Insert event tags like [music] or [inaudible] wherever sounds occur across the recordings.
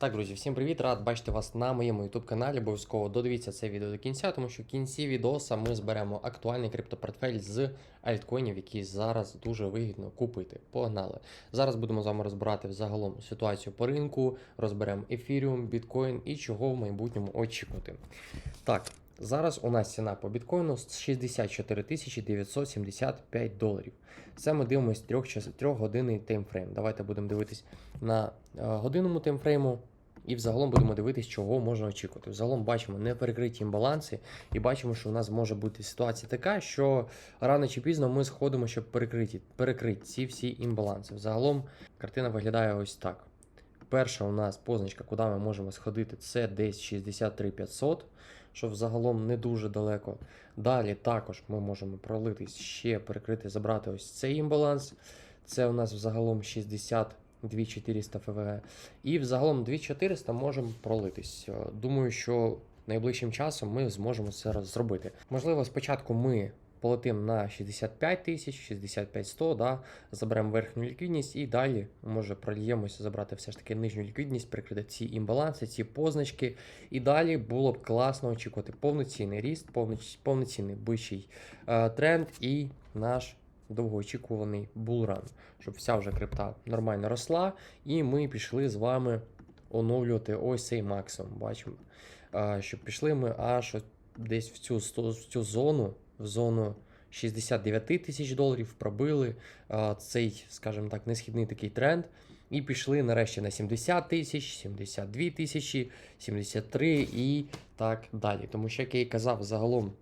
Так, друзі, всім привіт! Рад бачити вас на моєму YouTube каналі. Обов'язково додивіться це відео до кінця, тому що в кінці відоса ми зберемо актуальний криптопортфель з альткоїнів, які зараз дуже вигідно купити. Погнали! Зараз будемо з вами розбирати взагалом ситуацію по ринку, розберемо ефіріум, біткоін і чого в майбутньому очікувати. Так, зараз у нас ціна по біткоїну 64 975 доларів. Це ми дивимося 3 годинний таймфрейм. Давайте будемо дивитись на е, годинному таймфрейму. І взагалом будемо дивитись, чого можна очікувати. Взагалом бачимо неперекриті імбаланси, і бачимо, що у нас може бути ситуація така, що рано чи пізно ми сходимо, щоб перекриті, перекрити ці всі імбаланси. Взагалом картина виглядає ось так. Перша у нас позначка, куди ми можемо сходити, це десь 63 500, що взагалом не дуже далеко. Далі також ми можемо пролитись ще перекрити, забрати ось цей імбаланс. Це у нас взагалом 60 2400 ФВГ. І взагалом 2400 можемо пролитись. Е, Думаю, що найближчим часом ми зможемо це зробити. Можливо, спочатку ми полетимо на 65 тисяч, 65 100, да, заберемо верхню ліквідність і далі, може, прольємося забрати все ж таки нижню ліквідність, прикрити ці імбаланси, ці позначки. І далі було б класно очікувати повноцінний ріст, повноцінний вищий е, тренд і наш довгоочікуваний булран, щоб вся вже крипта нормально росла, і ми пішли з вами оновлювати ось цей максимум. Бачимо, А, щоб пішли ми аж десь в цю, в цю зону, в зону 69 тисяч доларів, пробили а, цей, скажімо так, несхідний такий тренд. І пішли нарешті на 70 тисяч, 72 тисячі, 73 і так далі. Тому що, як я і казав, загалом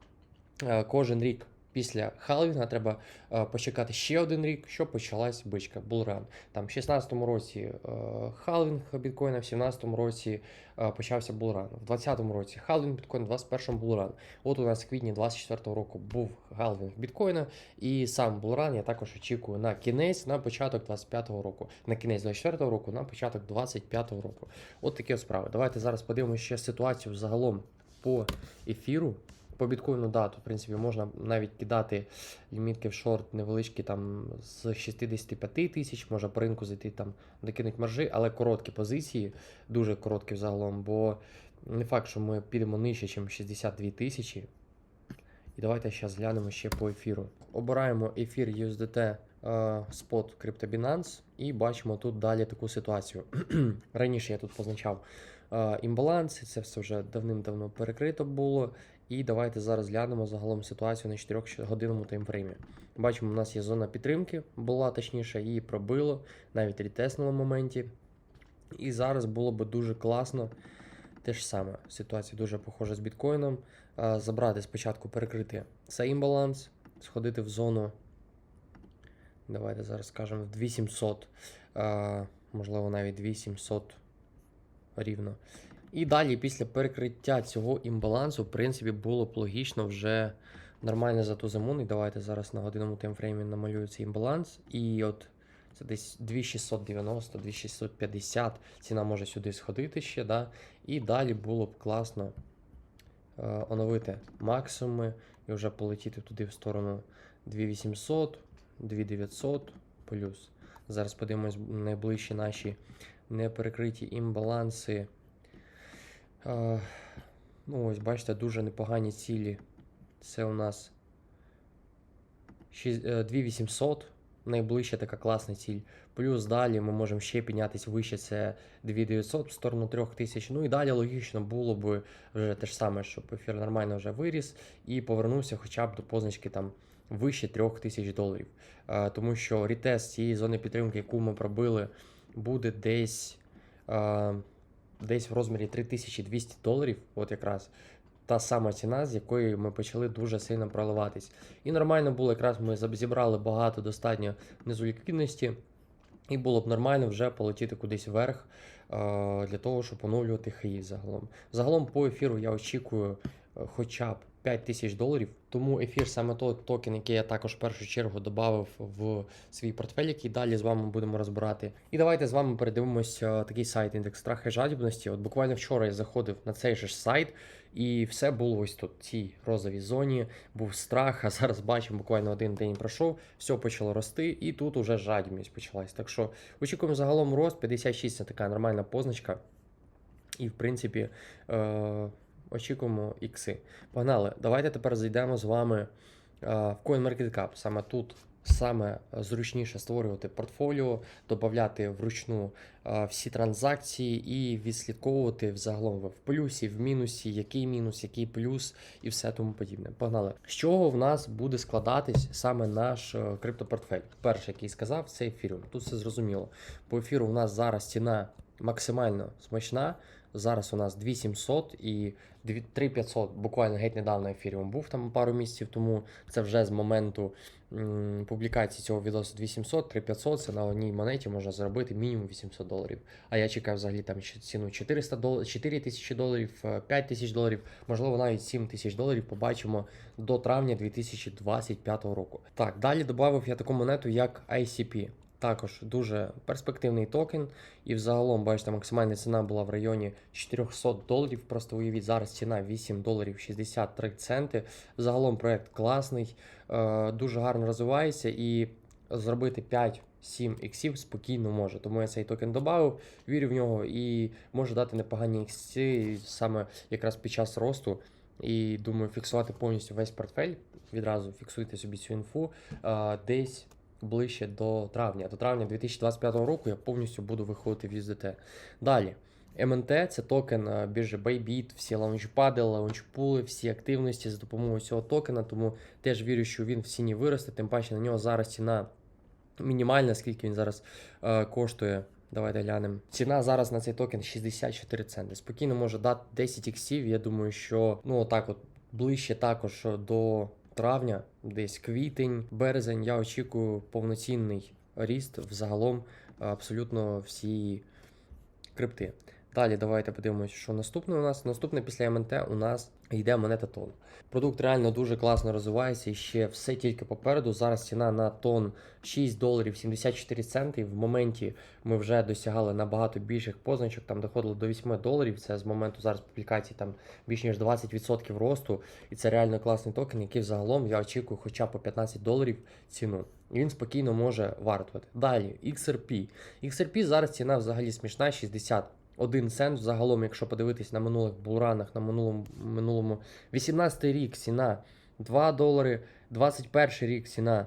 е, кожен рік після халвінга треба е, почекати ще один рік, щоб почалась бичка булран. Там в 16-му році е, халвінг біткоїна, в 17-му році е, почався булран. В 20-му році халвінг біткоїна, в 21-му булран. От у нас в квітні 24-го року був халвінг біткоїна, і сам булран я також очікую на кінець, на початок 25-го року. На кінець 24-го року, на початок 25-го року. От такі от справи. Давайте зараз подивимося ще ситуацію загалом по ефіру. По біткоїну, да, то в принципі можна навіть кидати лімітки в шорт невеличкі там з 65 тисяч, може по ринку зайти там докинуть маржі, але короткі позиції, дуже короткі взагалом, бо не факт, що ми підемо нижче, ніж 62 тисячі. І давайте зараз глянемо ще по ефіру. Обираємо ефір USDT е, спот CryptoBinance і бачимо тут далі таку ситуацію. [clears throat] Раніше я тут позначав е, імбаланси, це все вже давним-давно перекрито було. І давайте зараз глянемо загалом ситуацію на 4 годинному таймфреймі. Бачимо, у нас є зона підтримки, була точніше, її пробило, навіть ретеснуло в моменті. І зараз було би дуже класно. Те ж саме, ситуація дуже похожа з біткоїном. Забрати спочатку перекрити цей імбаланс, сходити в зону. Давайте зараз скажемо в 2700, можливо, навіть 2700 рівно. І далі, після перекриття цього імбалансу, в принципі, було б логічно вже нормально затузимун. І давайте зараз на годинному таймфреймі намалюю цей імбаланс. І от це десь 2690, 2650. Ціна може сюди сходити ще. Да? І далі було б класно е, оновити максимуми і вже полетіти туди в сторону 2800, 2900 плюс. Зараз подивимось найближчі наші неперекриті імбаланси. Е, ну, ось, бачите, дуже непогані цілі. Це у нас е, 2800, найближча така класна ціль. Плюс далі ми можемо ще піднятися вище, це 2900 в сторону 3000. Ну і далі логічно було б вже те ж саме, щоб ефір нормально вже виріс і повернувся хоча б до позначки там вище 3000 доларів. Е, тому що ретест цієї зони підтримки, яку ми пробили, буде десь. е, десь в розмірі 3200 доларів, от якраз та сама ціна, з якої ми почали дуже сильно проливатись. І нормально було, якраз ми зібрали багато достатньо внизу ліквідності, і було б нормально вже полетіти кудись вверх для того, щоб оновлювати хаї загалом. Загалом по ефіру я очікую е, хоча б 5 тисяч доларів. Тому ефір саме той токен, який я також в першу чергу додав в свій портфель, який далі з вами будемо розбирати. І давайте з вами передивимось е, такий сайт індекс страху і жадібності. От буквально вчора я заходив на цей же сайт, і все було ось тут, в цій розовій зоні. Був страх, [laughs] а зараз бачимо, буквально один день пройшов, все почало рости, і тут уже жадібність почалась. Так що очікуємо загалом рост 56 це така нормальна позначка. І, в принципі, е, очікуємо ікси. Погнали. Давайте тепер зайдемо з вами е, в CoinMarketCap. Саме тут саме зручніше створювати портфоліо, додати вручну е, всі транзакції і відслідковувати взагалом в плюсі, в мінусі, який мінус, який плюс і все тому подібне. Погнали. З чого в нас буде складатись саме наш е, криптопортфель? Перший, який сказав, це ефіріум. Тут все зрозуміло. По ефіру у нас зараз ціна максимально смачна. Зараз у нас 2700 і 3500 буквально геть недавно ефіріум був там пару місяців тому. Це вже з моменту м, публікації цього відосу 2700, 3500, це на одній монеті можна заробити мінімум 800 доларів. А я чекаю взагалі там ціну 400 доларів, 4 тисячі доларів, 5 тисяч доларів, можливо навіть 7 тисяч доларів побачимо до травня 2025 року. Так, далі додав я таку монету, як ICP. Також дуже перспективний токен. І взагалом, бачите, максимальна ціна була в районі 400 доларів. Просто уявіть, зараз ціна 8 доларів 63 центи. Загалом проект класний, е, дуже гарно розвивається і зробити 5-7 іксів спокійно може. Тому я цей токен додав, вірю в нього і може дати непогані ікси саме якраз під час росту. І думаю, фіксувати повністю весь портфель. Відразу фіксуйте собі цю інфу. е, Десь ближче до травня. До травня 2025 року я повністю буду виходити в USDT. Далі. МНТ це токен е, біржі Bybit, всі лаунчпади, лаунчпули, всі активності за допомогою цього токена. Тому теж вірю, що він в ціні виросте. Тим паче на нього зараз ціна мінімальна, скільки він зараз е, коштує. Давайте глянемо. Ціна зараз на цей токен 64 центи. Спокійно може дати 10 іксів. Я думаю, що ну отак, от ближче також до травня, десь квітень, березень. Я очікую повноцінний ріст взагалом абсолютно всі крипти. Далі давайте подивимося, що наступне у нас. Наступне після МНТ у нас йде монета тон. Продукт реально дуже класно розвивається і ще все тільки попереду. Зараз ціна на тон 6 доларів 74 центи. В моменті ми вже досягали набагато більших позначок, там доходило до 8 доларів. Це з моменту зараз публікації там більш ніж 20% росту. І це реально класний токен, який взагалом я очікую хоча б по 15 доларів ціну. І він спокійно може вартувати. Далі, XRP. XRP зараз ціна взагалі смішна, 60 один цент загалом, якщо подивитись на минулих булранах, на минулому минулому 18 рік ціна 2 долари, 21 рік ціна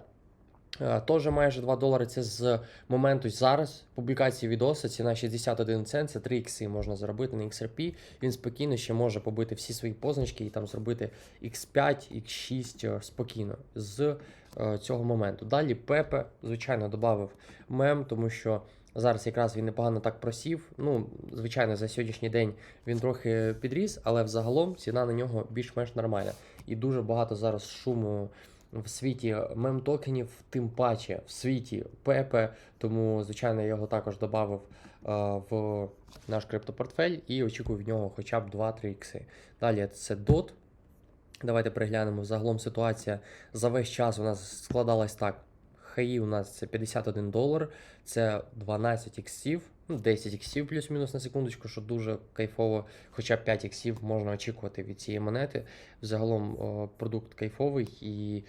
е, теж майже 2 долари. Це з моменту зараз публікації відоса. Ціна 61 цент, це 3 ікси можна заробити на XRP. Він спокійно ще може побити всі свої позначки і там зробити X5, X6 е, спокійно з е, цього моменту. Далі Пепе, звичайно, додав мем, тому що. Зараз якраз він непогано так просів. Ну, звичайно, за сьогоднішній день він трохи підріс, але взагалом ціна на нього більш-менш нормальна. І дуже багато зараз шуму в світі мем-токенів, тим паче в світі Пепе. Тому, звичайно, я його також додав в наш криптопортфель і очікую в нього хоча б 2-3 ікси. Далі це DOT. Давайте переглянемо. Загалом ситуація за весь час у нас складалась так. Хаї у нас це 51 долар, це 12 іксів, ну 10 іксів плюс-мінус на секундочку, що дуже кайфово, хоча б 5 іксів можна очікувати від цієї монети. Взагалом продукт кайфовий і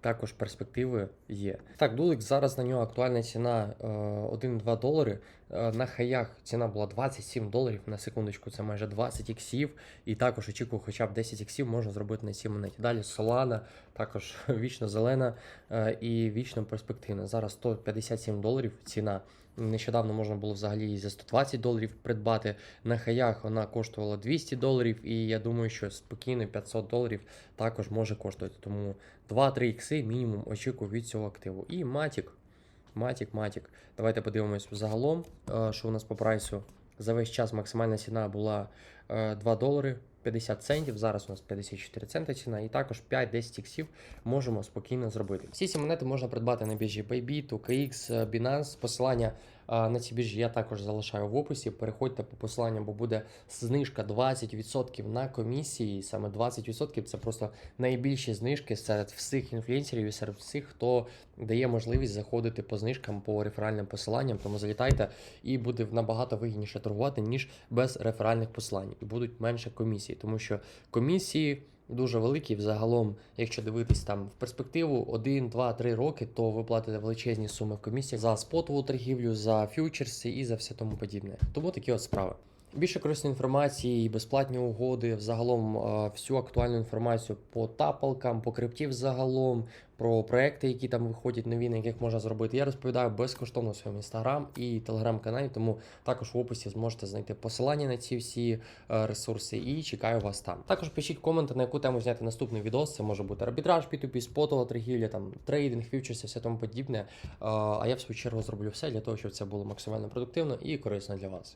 також перспективи є. Так, Дулик зараз на нього актуальна ціна е, 1-2 долари. Е, На хаях ціна була 27 доларів на секундочку, це майже 20 іксів. І також очікую, хоча б 10 іксів можна зробити на цій монеті. Далі Solana, також [laughs] вічно зелена е, і вічно перспективна. Зараз 157 доларів ціна. Нещодавно можна було взагалі її за 120 доларів придбати. На хаях вона коштувала 200 доларів, і я думаю, що спокійно 500 доларів також може коштувати. Тому 2-3 ікси мінімум очікую від цього активу. І Matic. Матік, Матік. Давайте подивимось загалом, е, що у нас по прайсу. За весь час максимальна ціна була 2 долари 50 центів. Зараз у нас 54 центи ціна, і також 5-10 іксів можемо спокійно зробити. Всі ці монети можна придбати на біржі Bybit, OKX, е, Binance. Посилання е, на ці біржі я також залишаю в описі. Переходьте по посиланням, бо буде знижка 20% на комісії. Саме 20% це просто найбільші знижки серед всіх інфлюенсерів і серед всіх, хто дає можливість заходити по знижкам по реферальним посиланням. Тому залітайте і буде набагато вигідніше торгувати, ніж без реферальних посилань. Будуть менше комісії, тому що комісії. Дуже великі, взагалом, якщо дивитись там в перспективу 1, 2, 3 роки, то ви платите величезні суми в комісіях за спотову торгівлю, за фьючерси і за все тому подібне. Тому такі от справи. Більше корисної інформації, безплатні угоди, взагалом всю актуальну інформацію по тапалкам, по криптів загалом, про проекти, які там виходять нові, на яких можна зробити. Я розповідаю безкоштовно в своєму інстаграм і телеграм-каналі, тому також в описі зможете знайти посилання на ці всі е, ресурси і чекаю вас там. Також пишіть коменти, на яку тему зняти наступний відос. Це може бути арбітраж, P2P, спотова торгівля, там трейдинг, фьючерси, все тому подібне. Е, А я в свою чергу зроблю все для того, щоб це було максимально продуктивно і корисно для вас.